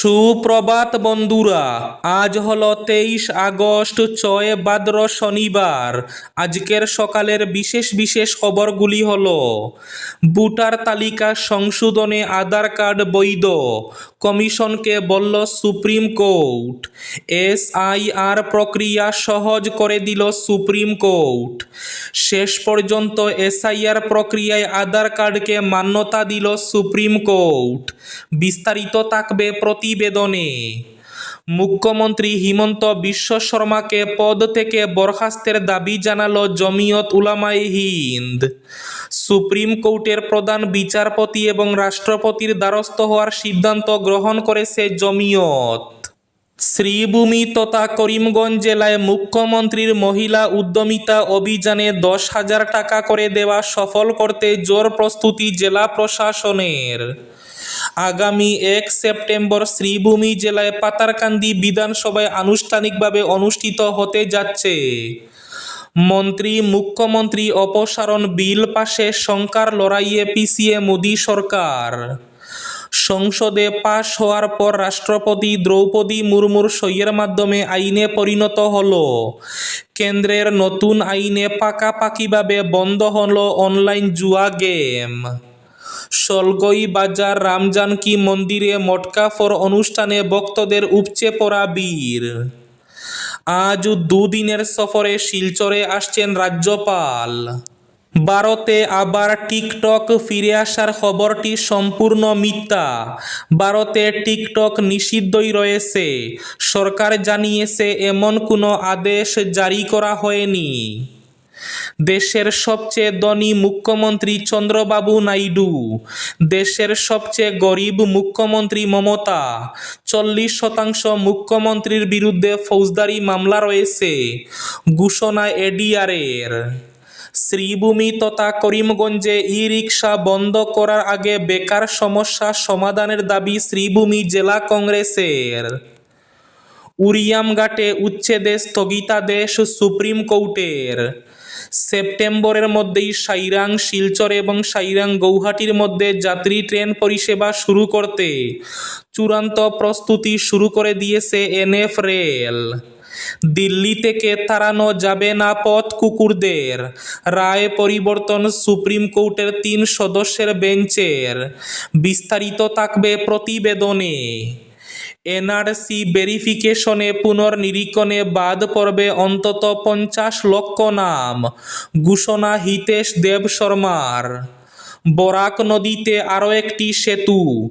সুপ্রভাত বন্ধুরা, আজ হলো তেইশ আগস্ট, ছয় ভাদ্র শনিবার। আজকের সকালের বিশেষ বিশেষ খবরগুলি হল, ভোটার তালিকা সংশোধনে আধার কার্ড বৈধ, কমিশনকে বলল সুপ্রিম কোর্ট। এসআইআর প্রক্রিয়া সহজ করে দিল সুপ্রিম কোর্ট। শেষ পর্যন্ত এসআইআর প্রক্রিয়ায় আধার কার্ডকে মান্যতা দিল সুপ্রিম কোর্ট। বিস্তারিত থাকবে প্রতিবেদনে মুখ্যমন্ত্রী হিমন্ত বিশ্ব শর্মাকে পদ থেকে বরখাস্তের দাবি জানালো জমিয়ত উলামায়ে হিন্দ। সুপ্রিম কোর্টের প্রধান বিচারপতি এবং রাষ্ট্রপতির দ্বারস্থ হওয়ার সিদ্ধান্ত গ্রহণ করেছে জমিয়ত। শ্রীভূমি তথা করিমগঞ্জ জেলায় মুখ্যমন্ত্রীর মহিলা উদ্যমিতা অভিযানে দশ হাজার টাকা করে দেওয়া সফল করতে জোর প্রস্তুতি জেলা প্রশাসনের। আগামী এক সেপ্টেম্বর শ্রীভূমি জেলায় পাতারকান্দি বিধানসভায় আনুষ্ঠানিকভাবে অনুষ্ঠিত হতে যাচ্ছে। মন্ত্রী, মুখ্যমন্ত্রী অপসারণ বিল পাশে শঙ্কার লড়াইয়ে পিছিয়ে মোদী সরকার। সংসদে পাশ হওয়ার পর রাষ্ট্রপতি দ্রৌপদী মুর্মুর সইয়ের মাধ্যমে আইনে পরিণত হল। কেন্দ্রের নতুন আইনে পাকাপাকিভাবে বন্ধ হল অনলাইন জুয়া গেম। সলগই বাজার, রামজানকি মন্দিরে মটকাফর অনুষ্ঠানে ভক্তদের উপচে পড়া বীর। আজ দুদিনের সফরে শিলচরে আসছেন রাজ্যপাল। ভারতে আবার টিকটক ফিরে আসার খবরটি সম্পূর্ণ মিথ্যা। ভারতে টিকটক নিষিদ্ধই রয়েছে। সরকার জানিয়েছে, এমন কোনো আদেশ জারি করা হয়নি। দেশের সবচেয়ে ধনী মুখ্যমন্ত্রী চন্দ্রবাবু নাইডু, দেশের সবচেয়ে গরিব মুখ্যমন্ত্রী মমতা, চল্লিশ শতাংশ মুখ্যমন্ত্রীর বিরুদ্ধে ফৌজদারি মামলা রয়েছে, ঘোষণা এডিআরের। শ্রীভূমি তথা করিমগঞ্জে ই রিক্সা বন্ধ করার আগে বেকার সমস্যা সমাধানের দাবি শ্রীভূমি জেলা কংগ্রেসের। উরিয়ামঘাটে উচ্ছেদে স্থগিতাদেশ সুপ্রিম কোর্টের। সেপ্টেম্বরের মধ্যেই সাইরাং, শিলচর এবং সাইরাং গৌহাটির মধ্যে যাত্রী ট্রেন পরিষেবা শুরু করতে। চূড়ান্ত প্রস্তুতি শুরু করে দিয়েছে এনএফ রেল। দিল্লি থেকে তাড়ানো যাবে না পথ কুকুরদের। রায় পরিবর্তন সুপ্রিম কোর্টের তিন সদস্যের বেঞ্চের। বিস্তারিত থাকবে প্রতিবেদনে। এনআরসি ভেরিফিকেশনে পুনর্নিরীক্ষণে বাদ পড়বে অন্তত পঞ্চাশ লক্ষ নাম। ঘোষণা হিতেশ দেব শর্মার। বরাক নদীতে আরও একটি সেতু।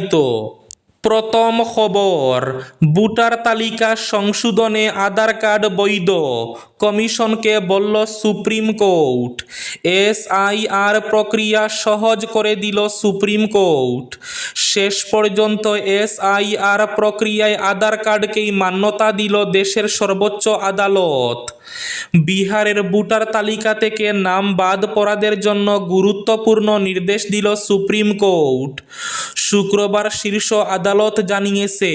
প্রথম খবর, ভোটার তালিকা সংশোধনে আধার কার্ড বৈধ, কমিশনকে বলল সুপ্রিম কোর্ট। এসআইআর প্রক্রিয়া সহজ করে দিল সুপ্রিম কোর্ট। শেষ পর্যন্ত এসআইআর প্রক্রিয়ায় আধার কার্ডকেই মান্যতা দিল দেশের সর্বোচ্চ আদালত। বিহারের ভোটার তালিকা থেকে নাম বাদ পড়াদের জন্য গুরুত্বপূর্ণ নির্দেশ দিল সুপ্রিম কোর্ট। শুক্রবার শীর্ষ আদালত জানিয়েছে,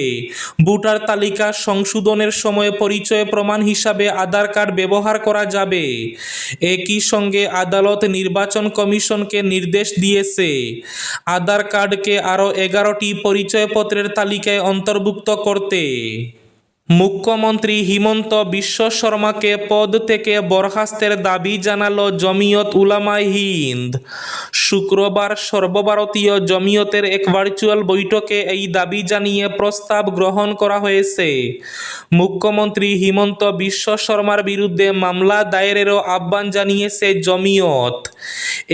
ভোটার তালিকা সংশোধনের সময় পরিচয় প্রমাণ হিসাবে আধার কার্ড ব্যবহার করা যাবে। একই সঙ্গে আদালত নির্বাচন কমিশনকে নির্দেশ দিয়েছে, আধার কার্ডকে আরও এগারোটি পরিচয়পত্রের তালিকায় অন্তর্ভুক্ত করতে। মুখ্যমন্ত্রী হিমন্ত বিশ্ব শর্মাকে পদ থেকে বরখাস্তের দাবি জানালো জমিয়ত উলামাই হিন্দ। শুক্রবার সর্বভারতীয় জমিয়তের এক ভার্চুয়াল বৈঠকে এই দাবি জানিয়ে প্রস্তাব গ্রহণ করা হয়েছে। মুখ্যমন্ত্রী হিমন্ত বিশ্ব শর্মার বিরুদ্ধে মামলা দায়েরেরও আহ্বান জানিয়েছে জমিয়ত।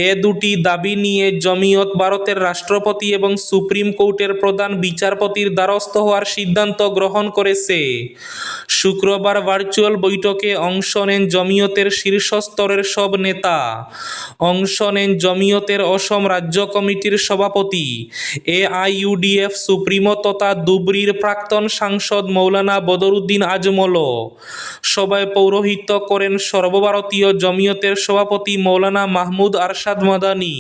এ দুটি দাবি নিয়ে জমিয়ত ভারতের রাষ্ট্রপতি এবং সুপ্রিম কোর্টের প্রধান বিচারপতির দ্বারস্থ হওয়ার সিদ্ধান্ত গ্রহণ করেছে। শুক্রবার ভার্চুয়াল বৈঠকে অংশ নেন জমিয়তের শীর্ষস্তরের সব নেতা। অংশ নেন জমিয়তের অসম রাজ্য কমিটির সভাপতি। এ এআইইউডিএফ সুপ্রিমো তথা ধুবড়ীর প্রাক্তন সাংসদ মৌলানা বদরুদ্দিন আজমল। সভায় পৌরোহিত্য করেন সর্বভারতীয় জমিয়তের সভাপতি মৌলানা মাহমুদ আরশাদ মাদানী।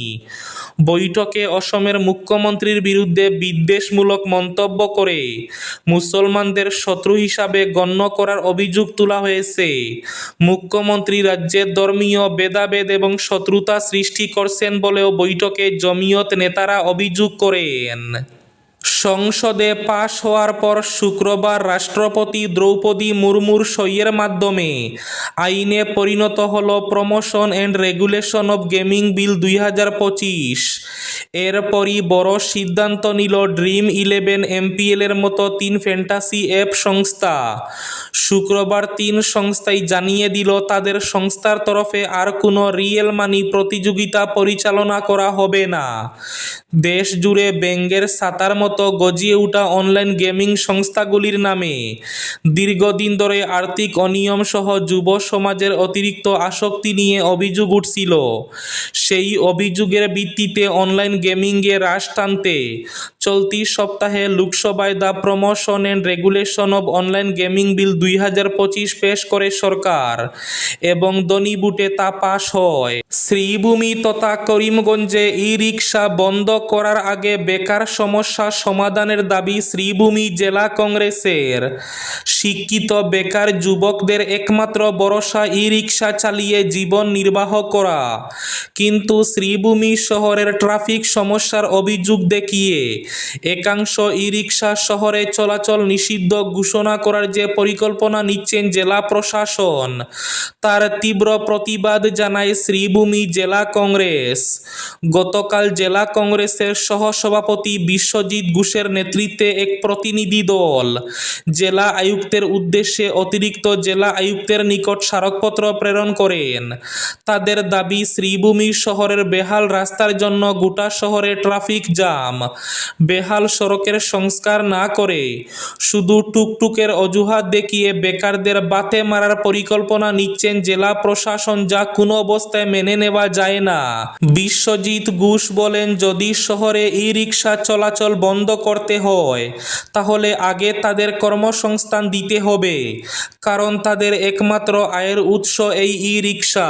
বৈঠকে অসমের মুখ্যমন্ত্রীর বিরুদ্ধে বিদ্বেষমূলক মন্তব্য করে মুসলমানদের শত্রু হিসাবে গণ্য করার অভিযোগ তোলা হয়েছে। মুখ্যমন্ত্রী রাজ্যের ধর্মীয় ভেদাভেদ এবং শত্রুতা সৃষ্টি করছেন বলেও বৈঠকে জমিয়ত নেতারা অভিযোগ করেন। সংসদে পাশ হওয়ার পর শুক্রবার রাষ্ট্রপতি দ্রৌপদী মুর্মুর সইয়ের মাধ্যমে আইনে পরিণত হল promotion and regulation of gaming bill দুই হাজার পঁচিশ। এরপরই বড় সিদ্ধান্ত নিল ড্রিম ইলেভেন এমপিএলের মতো তিন ফ্যান্টাসি অ্যাপ সংস্থা। শুক্রবার তিন সংস্থাই জানিয়ে দিল, তাদের সংস্থার তরফে আর কোনো রিয়েল মানি প্রতিযোগিতা পরিচালনা করা হবে না। দেশ জুড়ে ব্যাঙ্গের সাতার মতো গজিয়ে ওঠা অনলাইন গেমিং সংস্থাগুলির নামে। দীর্ঘদিন ধরে আর্থিক অনিয়ম সহ যুব সমাজের অতিরিক্ত আসক্তি নিয়ে অভিযোগ উঠছিল। সেই অভিযোগের ভিত্তিতে অনলাইন গেমিংয়ে হ্রাস টানতে। চলতি সপ্তাহে লোকসভায় the promotion and regulation of online gaming bill দুই হাজার পঁচিশ পেশ করে সরকার এবং দনিবুটে তা পাশ হয়। শ্রীভূমি তথা করিমগঞ্জে ই রিক্সা বন্ধ করার আগে বেকার সমস্যা সমাধানের দাবি শ্রীভূমি জেলা কংগ্রেসের। শিক্ষিত বেকার যুবকদের একমাত্র ভরসা ই রিক্সা চালিয়ে জীবন নির্বাহ করা। কিন্তু শ্রীভূমি শহরের ট্রাফিক সমস্যার অভিযোগ দেখিয়ে একাংশ ই রিক্সা শহরে চলাচল নিষিদ্ধ ঘোষণা করার যে পরিকল্পনা নিচ্ছেন জেলা প্রশাসন, তার তীব্র প্রতিবাদ জানায় শ্রীভূমি জেলা কংগ্রেস। গতকাল জেলা কংগ্রেসের সহসভাপতি বিশ্বজিৎ ঘোষের নেতৃত্বে এক প্রতিনিধি দল জেলা আয়ুক্তের উদ্দেশ্যে অতিরিক্ত জেলা আয়ুক্তের নিকট স্মারকপত্র প্রেরণ করেন। তাদের দাবি, শ্রীভূমি শহরের বেহাল রাস্তার জন্য গোটা শহরে ট্রাফিক জাম। বেহাল সড়কের সংস্কার না করে শুধু টুকটুকের অজুহাত দেখিয়ে বেকারদের বাতে মারার পরিকল্পনা নিচ্ছেন জেলা প্রশাসন যা কোনো অবস্থায় মেনে নেওয়া যায় না। বিশ্বজিৎ ঘোষ বলেন, যদি শহরে ই রিক্সা চলাচল বন্ধ করতে হয়, তাহলে আগে তাদের কর্মসংস্থান দিতে হবে, কারণ তাদের একমাত্র আয়ের উৎস এই ই রিক্সা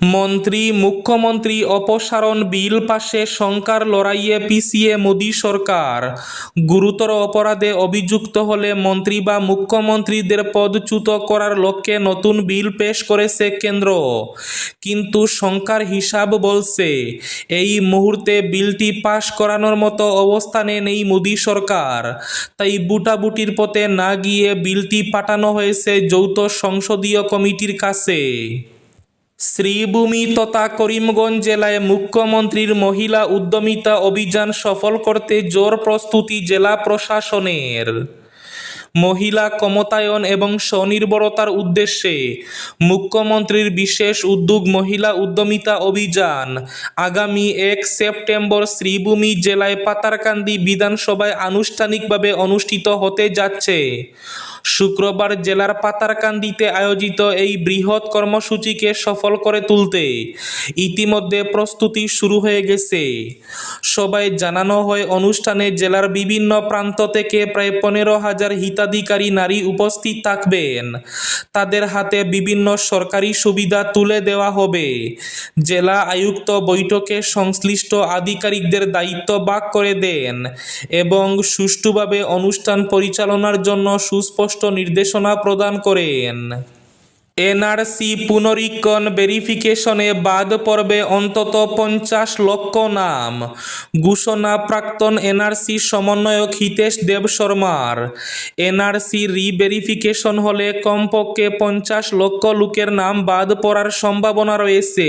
মন্ত্রী, মুখ্যমন্ত্রী অপসারণ বিল পাশে শঙ্কার লড়াইয়ে পিছিয়ে মোদী সরকার। গুরুতর অপরাধে অভিযুক্ত হলে মন্ত্রী বা মুখ্যমন্ত্রীদের পদচ্যুত করার লক্ষ্যে নতুন বিল পেশ করেছে কেন্দ্র। কিন্তু শঙ্কার হিসাব বলছে, এই মুহূর্তে বিলটি পাশ করানোর মতো অবস্থানে নেই মোদী সরকার। তাই বুটাবুটির পথে না গিয়ে বিলটি পাঠানো হয়েছে যৌথ সংসদীয় কমিটির কাছে। শ্রীভূমি তথা করিমগঞ্জ জেলায় মুখ্যমন্ত্রীর মহিলা উদ্যমিতা অভিযান সফল করতে জোর প্রস্তুতি জেলা প্রশাসনের। মহিলা ক্ষমতায়ন এবং স্বনির্ভরতার উদ্দেশ্যে মুখ্যমন্ত্রীর বিশেষ উদ্যোগ মহিলা উদ্যমিতা অভিযান। আগামী এক সেপ্টেম্বর শ্রীভূমি জেলায় পাতারকান্দি বিধানসভায় আনুষ্ঠানিকভাবে অনুষ্ঠিত হতে যাচ্ছে। শুক্রবার জেলার পাতারকান্দিতে আয়োজিত এই বৃহৎ কর্মসূচিকে সফল করে তুলতে ইতিমধ্যে প্রস্তুতি শুরু হয়ে গেছে। সবাই জানানো হয়, অনুষ্ঠানে জেলার বিভিন্ন প্রান্ত থেকে প্রায় পনেরো হাজার হিতাধিকারী নারী উপস্থিত থাকবেন। তাদের হাতে বিভিন্ন সরকারি সুবিধা তুলে দেওয়া হবে। জেলা আয়ুক্ত বৈঠকে সংশ্লিষ্ট আধিকারিকদের দায়িত্ব ভাগ করে দেন এবং সুষ্ঠুভাবে অনুষ্ঠান পরিচালনার জন্য সুস্পষ্ট নির্দেশনা প্রদান করেন। এনআরসি পুনরীক্ষণ ভেরিফিকেশনে বাদ পড়বে অন্তত পঞ্চাশ লক্ষ নাম। ঘোষণা প্রাক্তন এনআরসি সমন্বয়ক হিতেশ দেব শর্মার। এনআরসি রিভেরিফিকেশন হলে কমপক্ষে পঞ্চাশ লক্ষ লোকের নাম বাদ পড়ার সম্ভাবনা রয়েছে।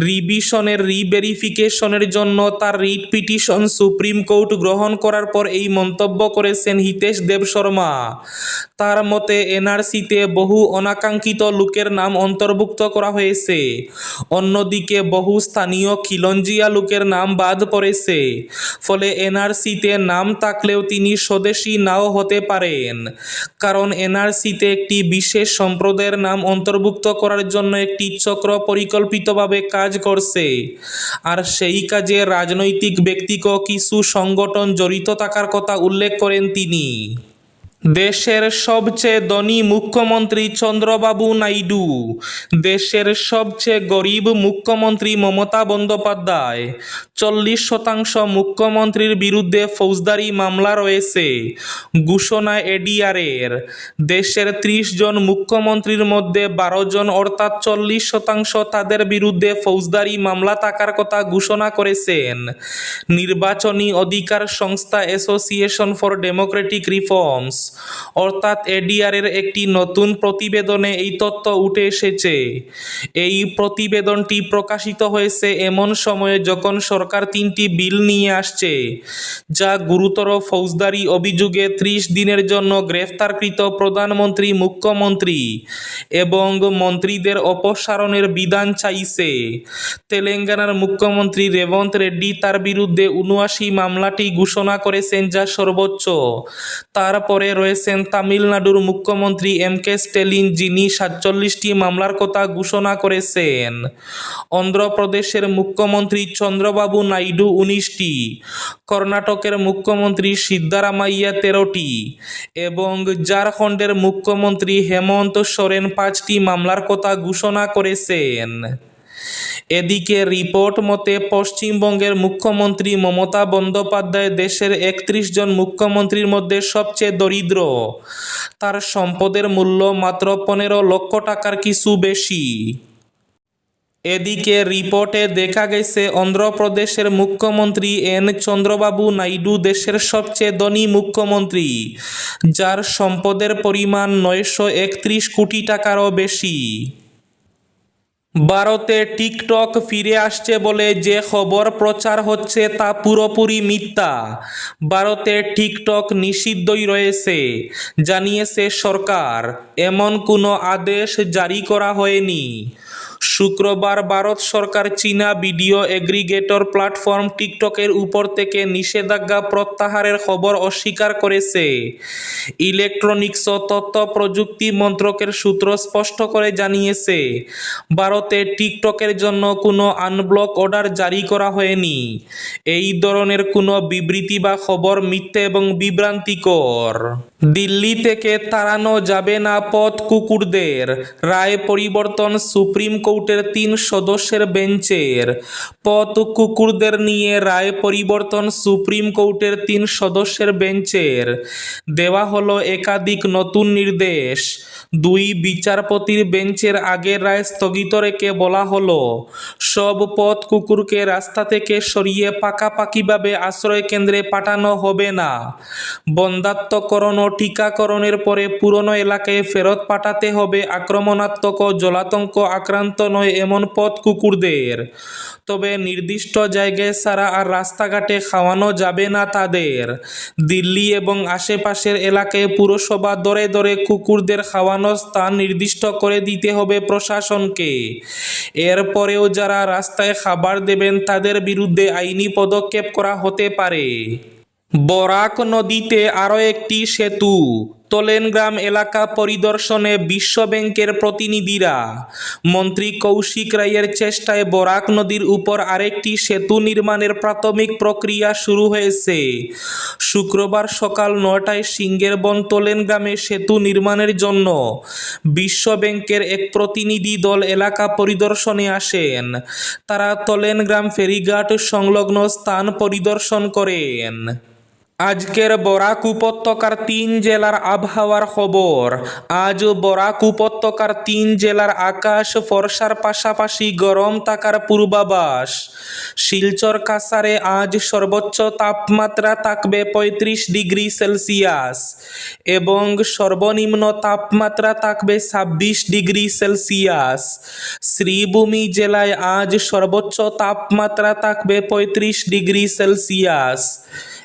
রিভিশনের রিভেরিফিকেশনের জন্য তার রিট পিটিশন সুপ্রিম কোর্ট গ্রহণ করার পর এই মন্তব্য করেছেন হিতেশ দেব শর্মা। তার মতে, এনআরসিতে বহু অনাকাঙ্ক্ষিত আকাঙ্ক্ষিত লোকের নাম অন্তর্ভুক্ত করা হয়েছে। অন্যদিকে বহু স্থানীয় খিলঞ্জিয়া লোকের নাম বাদ পড়েছে। ফলে এনআরসিতে নাম থাকলেও তিনি স্বদেশী নাও হতে পারেন। কারণ এনআরসিতে একটি বিশেষ সম্প্রদায়ের নাম অন্তর্ভুক্ত করার জন্য একটি চক্র পরিকল্পিতভাবে কাজ করছে। আর সেই কাজে রাজনৈতিক ব্যক্তিক কিছু সংগঠন জড়িত থাকার কথা উল্লেখ করেন তিনি। দেশের সবচেয়ে ধনী মুখ্যমন্ত্রী চন্দ্রবাবু নাইডু, দেশের সবচেয়ে গরিব মুখ্যমন্ত্রী মমতা বন্দ্যোপাধ্যায়, চল্লিশ শতাংশ মুখ্যমন্ত্রীর বিরুদ্ধে ফৌজদারি মামলা রয়েছে। ঘোষণা এডিআরের, দেশের ত্রিশ জন মুখ্যমন্ত্রীর মধ্যে বারো জন অর্থাৎ চল্লিশ শতাংশ তাদের বিরুদ্ধে ফৌজদারি মামলা থাকার কথা ঘোষণা করেছেন। নির্বাচনী অধিকার সংস্থা অ্যাসোসিয়েশন ফর ডেমোক্রেটিক রিফর্মস। অর্থাৎ এডিআরের একটি নতুন প্রতিবেদনে এই তথ্য উঠে এসেছে। এই প্রতিবেদনটি প্রকাশিত হয়েছে এমন সময়ে যখন সরকার তিনটি বিল নিয়ে আসছে, যা গুরুতর ফৌজদারি অভিযোগে ত্রিশ দিনের জন্য গ্রেফতারকৃত প্রধানমন্ত্রী, মুখ্যমন্ত্রী এবং মন্ত্রীদের অপসারণের বিধান চাইছে। তেলেঙ্গানার মুখ্যমন্ত্রী রেবন্ত রেড্ডি তার বিরুদ্ধে উনআশি মামলাটি ঘোষণা করেছেন যা সর্বোচ্চ। তারপরে রয়েছেন তামিলনাড়ুর মুখ্যমন্ত্রী এম কে স্টেলিন, যিনি সাতচল্লিশটি মামলার কথা ঘোষণা করেছেন। অন্ধ্রপ্রদেশের মুখ্যমন্ত্রী চন্দ্রবাবু নাইডু উনিশটি, কর্ণাটকের মুখ্যমন্ত্রী সিদ্ধারামাইয়া তেরোটি এবং ঝাড়খণ্ডের মুখ্যমন্ত্রী হেমন্ত সোরেন পাঁচটি মামলার কথা ঘোষণা করেছেন। এদিকে রিপোর্ট মতে পশ্চিমবঙ্গের মুখ্যমন্ত্রী মমতা বন্দ্যোপাধ্যায় দেশের একত্রিশ জন মুখ্যমন্ত্রীর মধ্যে সবচেয়ে দরিদ্র। তার সম্পদের মূল্য মাত্র পনেরো লক্ষ টাকার কিছু বেশি। এদিকে রিপোর্টে দেখা গেছে, অন্ধ্রপ্রদেশের মুখ্যমন্ত্রী এন চন্দ্রবাবু নাইডু দেশের সবচেয়ে ধনী মুখ্যমন্ত্রী, যার সম্পদের পরিমাণ নয়শো একত্রিশ কোটি টাকারও বেশি। ভারতে টিকটক ফিরে আসছে বলে যে খবর প্রচার হচ্ছে তা পুরোপুরি মিথ্যা। ভারতে টিকটক নিষিদ্ধই রয়েছে, জানিয়েছে সরকার। এমন কোনো আদেশ জারি করা হয়নি। শুক্রবার ভারত সরকার চীনা ভিডিও এগ্রিগেটর প্ল্যাটফর্ম টিকটকের উপর থেকে নিষেধাজ্ঞা প্রত্যাহারের খবর অস্বীকার করেছে। ইলেকট্রনিক্স ও তথ্য প্রযুক্তি মন্ত্রকের সূত্র স্পষ্ট করে জানিয়েছে, ভারতে টিকটকের জন্য কোনো আনব্লক অর্ডার জারি করা হয়নি। এই ধরনের কোনো বিবৃতি বা খবর মিথ্যে এবং বিভ্রান্তিকর। দিল্লি থেকে তাড়ানো যাবে না পথ কুকুরদের, রায় পরিবর্তন সুপ্রিম কোর্টের তিন সদস্যের বেঞ্চের পথ কুকুরদের নিয়ে রায় পরিবর্তন সুপ্রিম কোর্টের তিন সদস্যের বেঞ্চের। দেওয়া হলো একাধিক নতুন নির্দেশ। দুই বিচারপতির বেঞ্চের আগের রায় স্থগিত রেখে বলা হলো, সব পথ কুকুরকে রাস্তা থেকে সরিয়ে পাকাপাকিভাবে আশ্রয় কেন্দ্রে পাঠানো হবে না। বন্ধাত্মকরণ ও টিকাকরণের পরে পুরনো এলাকায় ফেরত পাঠাতে হবে আক্রমণাত্মক ও জলাতঙ্ক আক্রান্ত নয় এমন পথ কুকুরদের। তবে নির্দিষ্ট জায়গায় ছাড়া আর রাস্তাঘাটে খাওয়ানো যাবে না তাদের। দিল্লি এবং আশেপাশের এলাকায় পুরসভা দরে দরে কুকুরদের খাওয়ানোর স্থান নির্দিষ্ট করে দিতে হবে প্রশাসনকে। এরপরেও যারা রাস্তায় খাবার দেবেন, তাদের বিরুদ্ধে আইনি পদক্ষেপ করা হতে পারে। বরাক নদীতে আরও একটি সেতু। তোলেনগ্রাম এলাকা পরিদর্শনে বিশ্ব ব্যাংকের প্রতিনিধিরা, মন্ত্রী কৌশিক রায়ের চেষ্টায় বরাক নদীর উপর আরেকটি সেতু নির্মাণের প্রাথমিক প্রক্রিয়া শুরু হয়েছে। শুক্রবার সকাল নটায় সিঙ্গেরবন তোলেনগ্রামে সেতু নির্মাণের জন্য বিশ্ব ব্যাংকের এক প্রতিনিধি দল এলাকা পরিদর্শনে আসেন। তারা তোলেনগ্রাম ফেরিঘাট সংলগ্ন স্থান পরিদর্শন করেন। আজকের বরাক উপত্যকার তিন জেলার আবহাওয়ার খবর। আজ বরাক উপত্যকার তিন জেলার আকাশ ফর্সার পাশাপাশি গরম থাকার পূর্বাভাস। শিলচর কাসারে আজ সর্বোচ্চ তাপমাত্রা থাকবে পঁয়ত্রিশ ডিগ্রি সেলসিয়াস এবং সর্বনিম্ন তাপমাত্রা থাকবে ছাব্বিশ ডিগ্রি সেলসিয়াস। শ্রীভূমি জেলায় আজ সর্বোচ্চ তাপমাত্রা থাকবে পঁয়ত্রিশ ডিগ্রি সেলসিয়াস।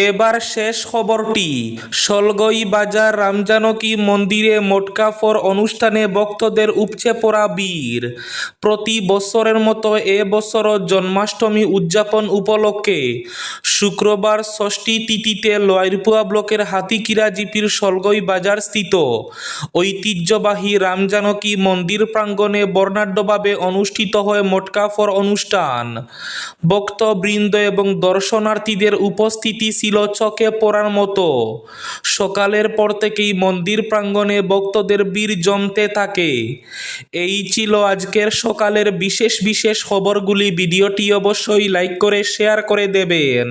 এবার শেষ খবরটি সলগই বাজার রামজানকী মন্দিরে মোটকাফর অনুষ্ঠানে ভক্তদের উপচে পড়া বীর প্রতি বছরের মতো এ বছরও জন্মাষ্টমী উদযাপন উপলক্ষে শুক্রবার ষষ্ঠী তিথিতে লয়রপুয়া ব্লকের হাতিকিরা জিপির সলগই বাজার স্থিত ঐতিহ্যবাহী রামজানকী মন্দির প্রাঙ্গণে বর্ণাঢ্যভাবে অনুষ্ঠিত হয় মোটকাফর অনুষ্ঠান। ভক্তবৃন্দ এবং দর্শনার্থীদের উপস্থিতি ছিল চকে পড়ার মতো। সকালের পর থেকেই মন্দির প্রাঙ্গণে ভক্তদের বীর জমতে থাকে। এই ছিল আজকের সকালের বিশেষ বিশেষ খবরগুলি। ভিডিওটি অবশ্যই লাইক করে, শেয়ার করে দেবেন।